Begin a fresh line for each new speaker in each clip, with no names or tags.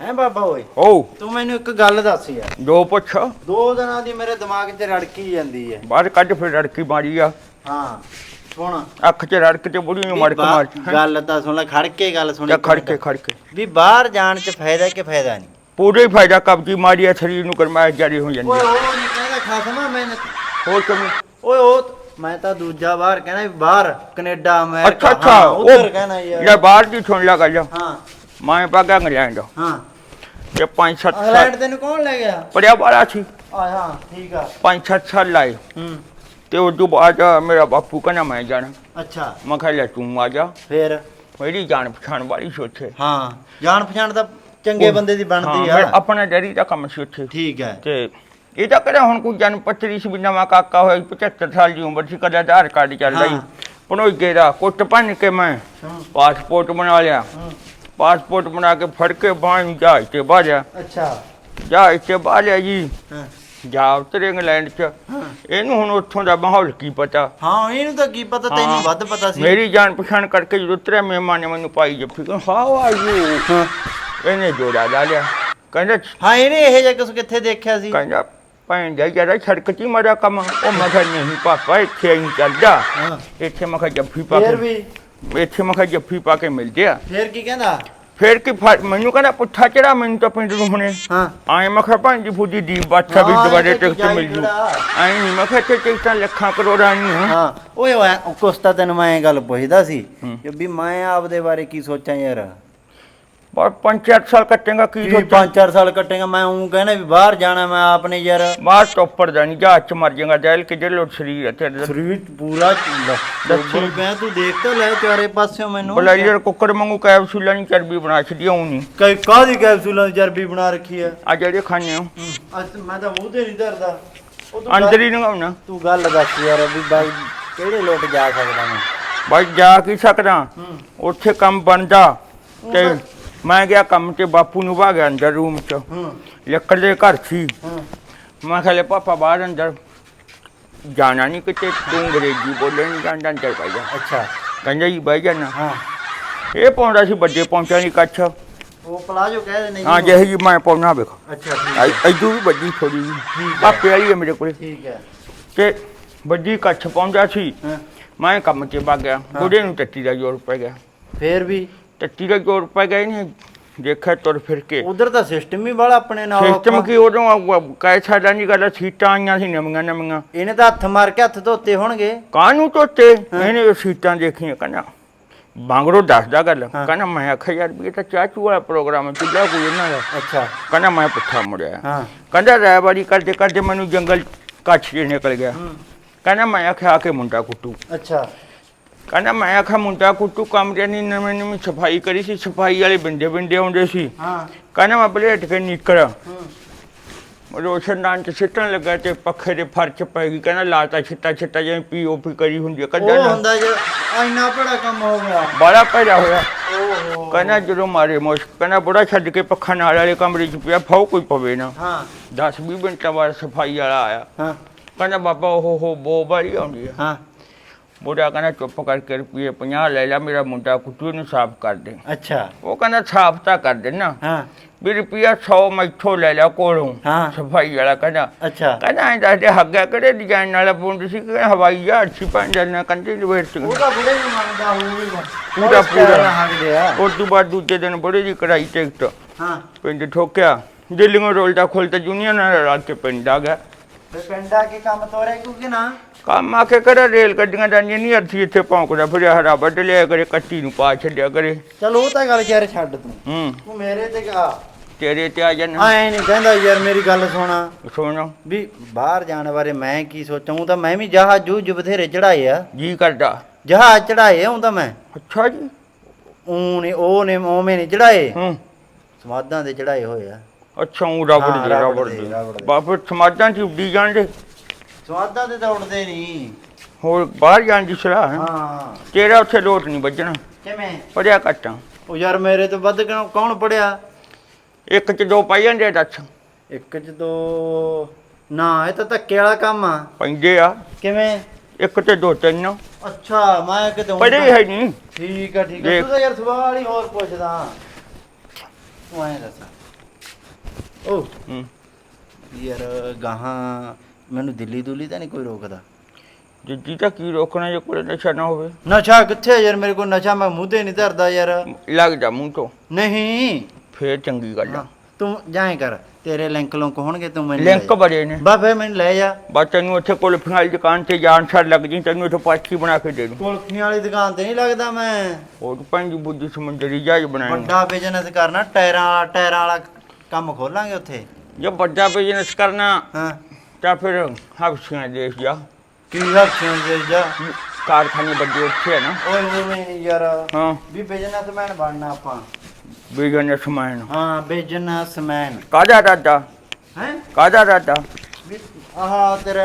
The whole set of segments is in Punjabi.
ਹੈ ਬਾਬਾ ਓਏ?
ਓ।
ਤੂੰ ਮੈਨੂੰ ਇੱਕ ਗੱਲ ਦੱਸ ਯਾਰ।
ਦੋ ਪੁੱਛ।
ਦੋ ਦਿਨਾਂ ਦੀ ਮੇਰੇ ਦਿਮਾਗ 'ਚ ਰੜਕੀ ਜਾਂਦੀ ਹੈ।
ਬਾਹਰ ਕੱਢ ਫਿਰ ਰੜਕੀ ਮਾਰੀ ਆ।
ਹਾਂ ਸੁਣ।
ਅੱਖ 'ਚ ਰੜਕ ਤੇ ਬੁੜੀ ਨੂੰ ਮੜਕ ਮਾਰ।
ਗੱਲ ਤਾਂ ਸੁਣ ਲੈ ਖੜ ਕੇ ਗੱਲ ਸੁਣੀ
ਜਾ ਖੜ ਕੇ ਖੜ ਕੇ
ਵੀ ਬਾਹਰ ਜਾਣ 'ਚ ਫਾਇਦਾ ਕਿ ਫਾਇਦਾ ਨਹੀਂ?
ਪੂਰੇ ਫਾਇਦਾ ਕਬਜੀ ਮਾਰੀ ਆ ਸਰੀਰ ਨੂੰ ਗਰਮਾਇਸ਼ ਜਾਰੀ ਹੋ ਜਾਂਦੀ
ਓਏ। ਉਹ ਨਹੀਂ ਕਹਿੰਦਾ ਖਸਮਾ ਮੈਂ
ਹੋਰ ਕਿਵੇਂ?
ਓਏ ਉਹ ਮੈਂ ਤਾਂ ਦੂਜਾ ਬਾਹਰ ਕਹਿਣਾ ਵੀ ਬਾਹਰ ਕੈਨੇਡਾ ਅਮਰੀਕਾ
ਅੱਛਾ ਅੱਛਾ
ਹਾਂ, ਉੱਧਰ ਕਹਿਣਾ ਯਾਰ।
ਲੈ ਬਾਹਰ ਦੀ ਸੁਣ ਲਾ ਗੱਲ।
ਹਾਂ।
ਮੈਂ ਪਾਗਾ ਇੰਗਲੈਂਡ
ਹਾਂ।
ਤੇ 5-7
ਇੰਗਲੈਂਡ
ਸਾਲ
ਤੈਨੂੰ ਕੌਣ ਲੈ ਗਿਆ?
ਪੜਿਆ ਵਾਲਾ ਸੀ।
ਆ ਹਾਂ ਠੀਕ ਆ।
5-7 ਸਾਲ ਲਾਏ।
ਹੂੰ।
ਤੇ ਉਸ ਤੋਂ ਬਾਅਦ ਮੇਰਾ ਬਾਪੂ ਕਹਿੰਦਾ ਮੈਂ ਜਾਣਾ।
ਅੱਛਾ।
ਮੈਂ ਕਿਹਾ ਲੈ ਤੂੰ ਆ ਜਾ।
ਫੇਰ?
ਮੇਰੀ ਜਾਣ ਪਛਾਣ ਵਾਲੀ ਸੀ ਉੱਥੇ।
ਹਾਂ ਜਾਣ ਪਛਾਣ ਤਾਂ ਚੰਗੇ ਬੰਦੇ ਦੀ ਬਣਦੀ
ਹਾਂ,
ਆ।
ਆਪਣਾ ਡੈਰੀ ਦਾ ਕੰਮ ਸੀ ਉੱਥੇ।
ਠੀਕ ਹੈ
ਤੇ ਇਹ ਤਾਂ ਕਿਹੜਾ ਹੁਣ ਕੋਈ ਜਨ 25 ਸੀ ਵੀ ਨਵਾਂ ਕਾਕਾ ਹੋਇਆ 75 ਸਾਲ ਦੀ ਉਮਰ ਸੀ ਕਦੇ ਆਧਾਰ ਕਾਰਡ ਚੱਲਦਾ ਹੀ
ਹਾਂ।
ਪਨੋਈ ਗੇਰਾ ਕੁੱਟ ਭੰਨ ਕੇ ਮੈਂ
ਹੂੰ।
ਪਾਸਪੋਰਟ ਬਣਾ ਲਿਆ।
ਹੂੰ।
ਪਾਸਪੋਰਟ ਬਣਾ ਕੇ ਫੜ ਕੇ ਬਾਹਰ ਜਹਾਜ਼ ਤੇ ਬਾਹਰਿਆ
ਅੱਛਾ।
ਜਹਾਜ਼ ਤੇ ਬਾਹਰਿਆ ਜੀ।
ਹਾਂ।
ਜਾ ਉਤਰੇ ਇੰਗਲੈਂਡ ਚ। ਇਹਨੂੰ ਹੁਣ ਉੱਥੋਂ ਦਾ ਮਾਹੌਲ ਕੀ ਪਤਾ?
ਹਾਂ ਇਹਨੂੰ ਤਾਂ ਕੀ ਪਤਾ ਤੈਨੂੰ। ਵੱਧ ਪਤਾ ਸੀ।
ਮੇਰੀ ਜਾਣ ਪਛਾਣ ਕਰਕੇ ਜਦੋਂ ਉਤਰਿਆ ਮਹਿਮਾਨ ਨੇ ਮੈਨੂੰ ਪਾਈ ਜੱਫੀ ਕਹਿੰਦਾ ਹਾਊ ਆਰ ਯੂ ਇਹਨੇ ਜੋੜਾ ਲਾ ਲਿਆ। ਕਹਿੰਦਾ
ਹਾਂ ਇਹਨੇ ਇਹ ਜਿਹਾ ਕਿਸ ਕਿੱਥੇ ਦੇਖਿਆ ਸੀ?
ਕਹਿੰਦਾ ਭੈਣ ਜਾ ਜਰਾ ਸੜਕ 'ਚ ਮਰਿਆ ਕੰਮ। ਉਹ ਮੈਂ ਨਹੀਂ ਪਾਪਾ ਇੱਥੇ ਹੀ ਚੱਲ ਜਾ
ਹਾਂ।
ਇੱਥੇ ਮੈਂ ਕਿਹਾ ਜੱਫੀ ਪਾ
ਫੇਰ
ਕੇ
ਵੀ?
ਇੱਥੇ ਮੈਂ ਕਿਹਾ ਜੱਫੀ ਪਾ ਕੇ ਮਿਲ ਗਿਆ
ਫੇਰ ਕੀ ਕਹਿੰਦਾ?
ਫੇਰ ਕੀ ਮੈਨੂੰ ਕਹਿੰਦਾ ਪੁੱਠਾ ਚੜਾ ਮੈਨੂੰ ਤਾਂ ਪਿੰਡ ਨੂੰ ਹੁਣੇ।
ਹਾਂ।
ਆਏ ਮੈਂ ਕਿਹਾ ਭੈਣ ਜੀ ਫੁੱਦੀ ਦੀ ਬਾਦਸ਼ਾਹ ਵੀ
ਹਾਂ,
ਦੁਬਾਰੇ ਟਿਕਟ ਮਿਲ। ਜੂ ਆਏ ਨਹੀਂ ਮੈਂ ਕਿਹਾ ਇੱਥੇ ਟਿਕਟਾਂ ਲੱਖਾਂ ਕਰੋੜਾਂ ਨਹੀਂ ਹਾਂ।
ਹਾਂ ਓਏ ਓਏ ਕੁਛ ਤਾਂ ਤੈਨੂੰ ਮੈਂ ਇਹ ਗੱਲ ਪੁੱਛਦਾ ਸੀ। ਕਿ ਵੀ ਮੈਂ ਆਪਦੇ ਬਾਰੇ ਕੀ ਸੋਚਾਂ ਯਾਰ?
ਪਰ ਪੰਚਾਇਤ ਸਾਲ ਕੱਟੇਗਾ ਕੀ
ਵੀ
ਸੋਚਾਂ
ਪੰਜ ਚਾਰ ਸਾਲ ਕੱਟੇਗਾ ਮੈਂ ਉਹ ਕਹਿੰਦਾ ਵੀ ਬਾਹਰ ਜਾਣਾ ਮੈਂ ਆਪਨੇ ਯਾਰ।
ਬਾਹਰ ਤੋਂ ਉੱਪਰ ਜਾਣੀ ਜਹਾਜ਼ ਚ ਮਰ ਜਾਏਗਾ ਜੈਲ ਕਿ ਜੇਲੋ ਸਰੀਰ ਹੈ ਤੇਰੇ
ਸਰੀਰ ਪੂਰਾ ਚੁੱਲਾ
ਦੱਸੀ।
ਮੈਂ ਤੂੰ ਦੇਖ ਤਾਂ ਲੈ ਚਾਰੇ ਪਾਸਿਓਂ ਮੈਨੂੰ।
ਬਲਾਈਰ ਕੁੱਕਰ ਵਾਂਗੂ ਕੈਪਸੂਲਾਂ ਨਹੀਂ ਚਰਬੀ ਬਣਾ ਛੱਡੀ ਆਉਂ ਨਹੀਂ।
ਕਈ ਕਾਹਦੀ ਕੈਪਸੂਲਾਂ ਦੀ ਚਰਬੀ ਬਣਾ ਰੱਖੀ ਆ
ਆ ਜਿਹੜੇ ਖਾਣੇ ਹੋ।
ਅੱਜ ਮੈਂ ਤਾਂ ਮੂੰਹ ਤੇ ਨਹੀਂ ਧਰਦਾ। ਉਹ ਤੂੰ
ਅੰਦਰ
ਗੱਲ-
ਹੀ ਨਗਾਉਣਾ
ਤੂੰ ਗੱਲ ਦੱਸ ਯਾਰ ਵੀ ਬਾਈ ਕਿਹੜੇ ਲੋਟ ਜਾ ਸਕਦਾ ਮੈਂ?
ਬਾਈ ਜਾ ਕੀ ਸਕਦਾ?
ਹੂੰ।
ਉੱਥੇ ਕੰਮ ਬਣਦਾ ਤਾਂ- ਮੈਂ ਗਿਆ ਕੰਮ ਤੇ ਬਾਪੂ ਨੂੰ ਭਾ ਗਿਆ ਅੰਦਰ ਰੂਮ ਚ।
ਹੂੰ।
ਲੱਕੜ ਦੇ ਘਰ ਸੀ।
ਹੂੰ।
ਮੈਂ ਕਿਹਾ ਲੈ ਪਾਪਾ ਬਾਹਰ ਅੰਦਰ। ਜਾਣਾ ਨਹੀਂ ਕਿਤੇ ਤੂੰ ਅੰਗਰੇਜ਼ੀ ਬੋਲਣ ਨਹੀਂ ਜਾਣਦਾ ਅੰਦਰ ਪੈ ਜਾ।
ਅੱਛਾ।
ਕਹਿੰਦਾ ਜੀ ਬਾਈ ਜਾਨਾ।
ਹਾਂ।
ਇਹ ਪਾਉਂਦਾ ਸੀ ਵੱਡੇ ਪਹੁੰਚਾ ਨਹੀਂ ਕੱਛ।
ਉਹ ਪਲਾਜੋ ਕਹਿ ਦੇ ਨਹੀਂ
ਹਾਂ ਜਿਹੇ ਜੀ ਮੈਂ ਪਾਉਣਾ ਵੇਖ।
ਅੱਛਾ ਠੀਕ ਹੈ।
ਐਦੂ ਵੀ ਵੱਡੀ ਥੋੜੀ ਜੀ
ਠੀਕ ਹੈ।
ਆਪੇ ਵਾਲੀ ਹੈ ਮੇਰੇ ਕੋਲੇ।
ਠੀਕ ਹੈ।
ਤੇ ਵੱਡੀ ਕੱਛ ਪਹੁੰਚਾ ਸੀ।
ਹਾਂ।
ਮੈਂ ਕੰਮ ਤੇ ਵਗ ਗਿਆ। ਬੁੱਢੇ ਨੂੰ ਟੱਟੀ ਦਾ ਜ਼ੋਰ ਪੈ ਗਿਆ।
ਫੇਰ ਵੀ?
ਟੱਟੀ ਦਾ ਜ਼ੋਰ ਪੈ ਗਿਆ ਨਹੀਂ ਦੇਖਿਆ ਤੁਰ ਫਿਰ ਕੇ।
ਉਧਰ ਤਾਂ ਸਿਸਟਮ ਹੀ ਵਾਲਾ ਆਪਣੇ ਨਾਲ
ਸਿਸਟਮ। ਕੀ ਉਦੋਂ ਕੈ ਸਾਡਾ ਨਹੀਂ ਗੱਲ ਸੀਟਾਂ ਆਈਆਂ ਸੀ ਨਵੀਆਂ ਨਵੀਆਂ।
ਇਹਨੇ ਤਾਂ ਹੱਥ ਮਾਰ ਕੇ ਹੱਥ ਧੋਤੇ ਹੋਣਗੇ।
ਕਾਹਨੂੰ ਤੋਤੇ ਇਹਨੇ ਸੀਟਾਂ ਦੇਖੀਆਂ ਕਹਿੰਦਾ ਬਾਂਗੜੋ ਦੱਸਦਾ ਗੱਲ। ਕਹਿੰਦਾ ਮੈਂ ਆਖਿਆ ਯਾਰ ਵੀ ਇਹ ਤਾਂ ਚਾਚੂ ਵਾਲਾ ਪ੍ਰੋਗਰਾਮ ਹੈ ਤੁਝਾ ਕੋਈ ਇਹਨਾਂ ਦਾ।
ਅੱਛਾ।
ਕਹਿੰਦਾ ਮੈਂ ਪੁੱਠਾ ਮੁੜਿਆ।
ਹਾਂ।
ਕਹਿੰਦਾ ਰਾਇਵਾੜੀ ਕਰਦੇ ਕਰਦੇ ਮੈਨੂੰ ਜੰਗਲ ਕੱਛ ਜੇ ਨਿਕਲ ਗਿਆ। ਕਹਿੰਦਾ ਮੈਂ ਆਖਿਆ ਆ ਕੇ ਮੁੰਡਾ ਕੁੱਟੂ।
ਅੱਛਾ।
ਕਹਿੰਦਾ ਮੈਂ ਆਖਿਆ ਮੁੰਡਾ ਕੁੱਟੂ ਕਮਰੇ ਦੀ ਨਵੇਂ ਨਵੀਂ ਸਫ਼ਾਈ ਕਰੀ ਸੀ ਸਫ਼ਾਈ ਵਾਲੇ ਬਿੰਦੇ ਬਿੰਦੇ ਆਉਂਦੇ ਸੀ।
ਹਾਂ।
ਕਹਿੰਦਾ ਮੈਂ ਬਲੇਟ ਕੇ ਨਿਕਲ।
ਹੂੰ।
ਰੋਸ਼ਨਦਾਨ ਚ ਸਿੱਟਣ ਲੱਗਾ ਤੇ ਪੱਖੇ ਦੇ ਫਰਚ ਪੈ ਗਈ ਕਹਿੰਦਾ ਲਾਤਾ ਛਿੱਟਾ ਛਿੱਟਾ ਜਿਵੇਂ ਪੀਓਪੀ ਕਰੀ ਹੁੰਦੀ ਹੈ
ਉਹ
ਕੱਢਣ
ਹੁੰਦਾ ਜੇ ਇੰਨਾ ਬੜਾ ਕੰਮ ਹੋ ਗਿਆ।
ਬੜਾ ਪੈਦਾ ਹੋਇਆ।
ਓਹੋ।
ਕਹਿੰਦਾ ਜਦੋਂ ਮਾਰੇ ਮੁਸ਼ਕ ਕਹਿੰਦਾ ਬੜਾ ਛੱਡ ਕੇ ਪੱਖਾ ਨਾਲ ਵਾਲੇ ਕਮਰੇ ਚ ਪਿਆ ਫਾਉ ਕੋਈ ਪਵੇ ਨਾ।
ਹਾਂ।
10 20 ਮਿੰਟਾਂ ਬਾਅਦ ਸਫ਼ਾਈ ਵਾਲਾ ਆਇਆ।
ਹਾਂ।
ਕਹਿੰਦਾ ਬਾਬਾ ਉਹ ਹੋ ਬੋ ਬਾਰੀ ਆਉਂਦੀ ਆ।
ਹਾਂ।
ਬੁੜਾ ਕਹਿੰਦਾ ਚੁੱਪ ਕਰਕੇ ਰੁਪਏ 50 ਲੈ ਲੈ ਮੇਰਾ ਮੁੰਡਾ ਕੁੱਟੂ ਨੂੰ ਸਾਫ਼ ਕਰ ਦੇ।
ਅੱਛਾ।
ਉਹ ਕਹਿੰਦਾ ਸਾਫ਼ ਤਾਂ ਕਰ ਦੇਣਾ।
ਹਾਂ।
ਵੀ ਰੁਪਿਆ 100 ਮੈਥੋਂ ਲੈ ਲਿਆ ਕੋਲੋਂ
ਹਾਂ।
ਸਫ਼ਾਈ ਵਾਲਾ ਕਹਿੰਦਾ।
ਅੱਛਾ।
ਕਹਿੰਦਾ ਐਂ ਦੱਸ ਦੇ ਹੱਗਾ ਕਿਹੜੇ ਡਿਜ਼ਾਈਨ ਵਾਲਾ ਪੁੰਡ ਸੀ ਕਿ ਹਵਾਈ ਜਹਾਜ਼ ਸੀ ਪੰਜ ਨਾ ਕੰਦੇ ਲਵੇਟ ਸੀ
ਉਹ ਤਾਂ ਬੁੜੇ ਨੂੰ ਮੰਨਦਾ ਹੋਊਗਾ
ਪੂਰਾ- ਪੂਰਾ।
ਹੱਕ ਗਿਆ
ਉਸ ਤੋਂ ਬਾਅਦ ਦੂਜੇ ਦਿਨ ਬੜੇ ਦੀ ਕਢਾਈ ਟਿਕਟ
ਹਾਂ।
ਪਿੰਡ ਠੋਕਿਆ। ਦਿੱਲੀੋਂ ਰੋਲਦਾ ਖੋਲਤਾ ਜੂਨੀਅਰ ਨਾਲ ਰਲ ਕੇ ਪਿੰਡ ਆ ਗਿਆ।
ਤੇ ਪਿੰਡ ਆ ਕੇ ਕੰਮ ਤੋਰਿਆ ਕਿਉਂਕਿ ਨਾ
ਕੰਮ ਆ ਕੇ ਕਿਹੜਾ ਰੇਲ ਗੱਡੀਆਂ ਜਾਂਦੀਆਂ ਨਹੀਂ ਅਰਥੀ ਇੱਥੇ ਭੌਂਕਦਾ ਫਿਰਿਆ ਹਰਾ ਵੱਢ ਲਿਆ ਕਰੇ ਕੱਟੀ ਨੂੰ ਪਾ ਛੱਡਿਆ ਕਰੇ।
ਚਲ ਉਹ ਤਾਂ ਗੱਲ ਯਾਰ ਛੱਡ ਤੂੰ।
ਹੂੰ।
ਤੂੰ ਮੇਰੇ ਤੇ ਆ
ਤੇਰੇ ਤੇ ਆ ਜਾਣਾ
ਐ ਨਹੀਂ ਕਹਿੰਦਾ ਯਾਰ ਮੇਰੀ ਗੱਲ ਸੁਣਾ।
ਸੁਣੋ।
ਵੀ ਬਾਹਰ ਜਾਣ ਬਾਰੇ ਮੈਂ ਕੀ ਸੋਚਾਂ ਤਾਂ ਮੈਂ ਵੀ ਜਹਾਜ਼ ਜੂਜ ਬਥੇਰੇ ਚੜਾਏ ਆ।
ਜੀ ਕਰਦਾ।
ਜਹਾਜ਼ ਚੜਾਏ ਹੂੰ ਤਾਂ ਮੈਂ।
ਅੱਛਾ ਜੀ।
ਊਂ ਨੇ ਉਹ ਨੇ ਓਵੇਂ ਨਹੀਂ ਚੜਾਏ
ਹੂੰ।
ਸਮਾਦਾਂ ਦੇ ਚੜਾਏ ਹੋਏ ਆ।
ਅੱਛਾ ਉਹ ਰਬੜ ਦੇ
ਰਬੜ ਦੇ,
ਦੇ
ਦੇ।
ਬਾਪੂ ਸਮਾਜਾਂ ਚ ਉੱਡੀ ਜਾਂਦੇ
ਸਮਾਦਾਂ ਦੇ ਤਾਂ ਉੱਡਦੇ ਨਹੀਂ।
ਹੋਰ ਬਾਹਰ ਜਾਣ ਦੀ ਸਲਾਹ ਹੈ।
ਹਾਂ।
ਤੇਰਾ ਉੱਥੇ ਲੋਟ ਨਹੀਂ ਵੱਜਣਾ।
ਕਿਵੇਂ?
ਪੜਿਆ ਘੱਟਾਂ
ਉਹ ਯਾਰ ਮੇਰੇ ਤੋਂ ਵੱਧ ਕਿਉਂ- ਕੌਣ ਪੜਿਆ?
ਇੱਕ ਚ ਦੋ ਪਾਈ ਜਾਂਦੇ ਦੱਸ।
ਇੱਕ ਚ ਦੋ ਨਾ ਇਹ ਤਾਂ ਧੱਕੇ ਵਾਲਾ ਕੰਮ ਆ।
ਪੈਂਦੇ ਆ।
ਕਿਵੇਂ?
ਇੱਕ ਤੇ ਦੋ ਤਿੰਨ।
ਅੱਛਾ ਮੈਂ ਕਿਤੇ ਊਂ
ਪੜੇ
ਤਾਂ-
ਹੈ ਨਹੀਂ।
ਠੀਕ ਆ ਠੀਕ ਆ।
ਦੇਖ।
ਤੂੰ ਤਾਂ ਯਾਰ ਸਵਾਲ ਹੀ ਹੋਰ ਪੁੱਛਦਾ। ਤੂੰ ਐਂ ਦੱਸ। ਓ
ਹੂੰ।
ਯਾਰ ਗਾਹਾਂ ਮੈਨੂੰ ਦਿੱਲੀ ਦੁਲੀ ਤਾਂ ਨਹੀਂ ਕੋਈ ਰੋਕਦਾ।
ਜਿੱਦੀ ਤਾਂ ਕੀ ਰੋਕਣਾ ਜੇ ਕੋਲੇ ਨਸ਼ਾ ਨਾ ਹੋਵੇ?
ਨਸ਼ਾ ਕਿੱਥੇ ਯਾਰ ਮੇਰੇ ਕੋਲ? ਨਸ਼ਾ ਮੈਂ ਮੂੰਹ ਤੇ ਨਹੀਂ ਧਰਦਾ ਯਾਰ।
ਲੱਗ ਜਾ ਮੂੰਹ ਤੋਂ।
ਨਹੀਂ।
ਫੇਰ ਚੰਗੀ ਗੱਲ ਆ।
ਤੂੰ ਜਾਏ ਕਰ। ਤੇਰੇ ਲਿੰਕ ਲੋਂਕ ਹੋਣਗੇ ਤੂੰ ਮੈਨੂੰ ਲੈ
ਲਿੰਕ
ਜਾ।
ਬੜੇ ਨੇ।
ਬਾ ਫੇ ਮੈਨੂੰ ਲੈ ਜਾ।
ਬਸ ਤੈਨੂੰ ਉੱਥੇ ਕੁਲਫੀਆਂ ਵਾਲੀ ਦੁਕਾਨ ਤੇ ਜਾਣ ਛੱਡ ਲੱਗ ਜੀ ਤੈਨੂੰ ਇੱਥੇ ਪਾਛੀ ਬਣਾ ਕੇ ਦੇ ਦੂੰ।
ਕੁਲਫੀਆਂ ਵਾਲੀ ਦੁਕਾਨ ਤੇ ਨਹੀਂ ਲੱਗਦਾ ਮੈਂ?
ਤੂੰ ਪੰਜ ਬੁੱਧੀ ਸਮੁੰਦਰੀ ਜਹਾਜ਼ ਬਣਾਇਆ
ਵੱਡਾ ਬਿਜ਼ਨਸ ਕਰਨਾ ਟਾਇਰਾਂ ਟਾਇਰਾਂ ਵਾਲਾ ਕੰਮ ਖੋਲਾਂਗੇ ਉੱਥੇ।
ਜੇ ਵੱਡਾ ਬਿਜ਼ਨਸ ਕਰਨਾ
ਹਾਂ।
ਤਾਂ ਫਿਰ ਹਬਸ਼ੀਆਂ ਦੇਸ਼ ਜਾ
ਕੀ ਹੱਥਾਂ ਦੇ ਜਾ
ਕਾਰਖਾਨੇ ਵੱਡੇ ਉੱਥੇ ਹੈ ਨਾ
ਓਏ ਨਹੀਂ ਨਹੀਂ ਯਾਰ
ਹਾਂ
ਵੀ ਬਿਜ਼ਨਸਮੈਨ ਬਣਨਾ ਆਪਾਂ
ਬਿਜ਼ਨਸਮੈਨ
ਹਾਂ ਬਿਜ਼ਨਸਮੈਨ
ਕਾਹਦਾ ਰਾਦਾ
ਹੈ
ਕਾਹਦਾ
ਵੀ ਆਹ ਤੇਰਾ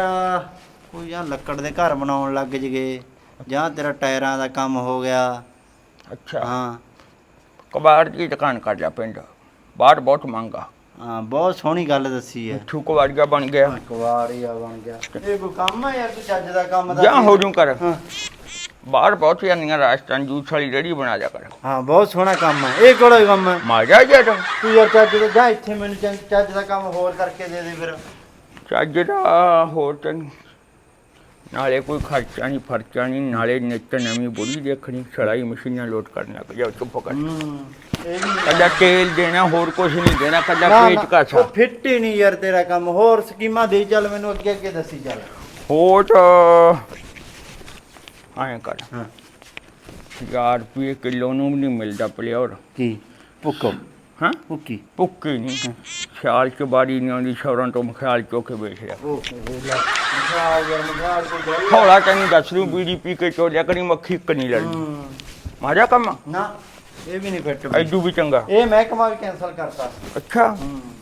ਕੋਈ ਜਾਂ ਲੱਕੜ ਦੇ ਘਰ ਬਣਾਉਣ ਲੱਗ ਜਗੇ ਜਾਂ ਤੇਰਾ ਟਾਇਰਾਂ ਦਾ ਕੰਮ ਹੋ ਗਿਆ।
ਅੱਛਾ।
ਹਾਂ।
ਕਬਾੜ ਦੀ ਦੁਕਾਨ ਕਰ ਲਿਆ ਪਿੰਡ। ਬਾਹਰ ਬਹੁਤ ਮੰਗਾ
ਹਾਂ ਬਹੁਤ ਸੋਹਣੀ ਗੱਲ ਦੱਸੀ ਹੈ।
ਮਿੱਠੂ ਕਬਾੜੀਆ ਬਣ ਗਿਆ।
ਕਵਾੜੀਆ ਬਣ ਗਿਆ। ਇਹ ਕੋਈ ਕੰਮ ਹੈ ਯਾਰ ਤੂੰ ਚੱਜ ਦਾ ਕੰਮ ਦਾ
ਜਾਂ ਹੋ ਜੂ ਕਰ
ਹਾਂ।
ਬਾਹਰ ਬਹੁਤ ਜਾਂਦੀਆਂ ਰਾਜਸਥਾਨ ਜੂਸ ਵਾਲੀ ਰੇੜੀ ਬਣਾ ਜਾ ਕਰ।
ਹਾਂ ਬਹੁਤ ਸੋਹਣਾ ਕੰਮ ਹੈ। ਇਹ ਕਿਹੜਾ ਕੰਮ ਹੈ?
ਮਾਜਾ ਜਾ ਤੂੰ।
ਤੂੰ ਯਾਰ ਚੱਜ ਦਾ ਜਾ ਇੱਥੇ ਮੈਨੂੰ ਚੱਜ ਚੱਜ ਦਾ ਕੰਮ ਹੋਰ ਕਰਕੇ ਦੇ ਦੇ ਫਿਰ।
ਚੱਜ ਦਾ ਹੋਰ ਤੈਨੂੰ ਨਾਲੇ ਕੋਈ ਖਰਚਾ ਨਹੀਂ ਫਰਚਾ ਨਹੀਂ ਨਾਲੇ ਨਿੱਤ ਨਵੀਂ ਬੋਲੀ ਦੇਖਣੀ ਸੜਾਈ ਮਸ਼ੀਨਾਂ ਲੋਡ ਕਰਨ ਲੱਗ ਜਾ ਚੁੱਪ ਕਰ।
ਹੂੰ।
ਕੱਲਾ ਤੇਲ ਦੇਣਾ ਹੋਰ ਕੁਝ ਨਹੀਂ ਦੇਣਾ ਕੱਲਾ
ਨਾ,
ਪੇਚ
ਨਾ,
ਕਾਸਾ
ਉਹ ਫਿੱਟ ਹੀ ਨਹੀਂ ਯਾਰ ਤੇਰਾ ਕੰਮ। ਹੋਰ ਸਕੀਮਾਂ ਦੇ ਚੱਲ ਮੈਨੂੰ ਅੱਗੇ ਅੱਗੇ ਦੱਸੀ ਚੱਲ।
ਹੋਰ ਐਂ ਕਰ।
ਹਾਂ।
ਹਜ਼ਾਰ ਰੁਪਏ ਕਿਲੋ ਨੂੰ ਵੀ ਨਹੀਂ ਮਿਲਦਾ ਪਲਿਆਰ
ਕੀ? ਪੁੱਕੋ
ਹਾਂ?
ਪੁੱਕੀ
ਭੁੱਕੀ ਨਹੀਂ। ਖਿਆਲ ਚ ਬਾਰੀ ਨਹੀਂ ਆਉਂਦੀ ਸ਼ੌਰਾਂ ਤੋਂ ਖਿਆਲ ਚੋ ਕੇ ਵੇਚ ਲਿਆ
ਉਹ ਲੈ ਮਖਾਲ ਯਾਰ ਮਖਾਲ ਕੋਈ ਗੱਲ
ਥੋੜਾ ਤੈਨੂੰ ਦੱਸ ਦੂੰ ਬੀੜੀ ਪੀ ਕੇ ਚੋਲਿਆ ਕਰੀ ਮੱਖੀ ਇੱਕ ਨਹੀਂ ਲੜਦੀ।
ਹੂੰ,
ਮਾਰਿਆ ਕੰਮ?
ਨਾ। ਇਹ ਵੀ ਨਹੀਂ ਫਿੱਟ
ਐਡੂ ਵੀ ਚੰਗਾ।
ਇਹ ਮਹਿਕਮਾ ਵੀ ਕੈਨਸਲ ਕਰਤਾ।
ਅੱਛਾ।
ਹੂੰ।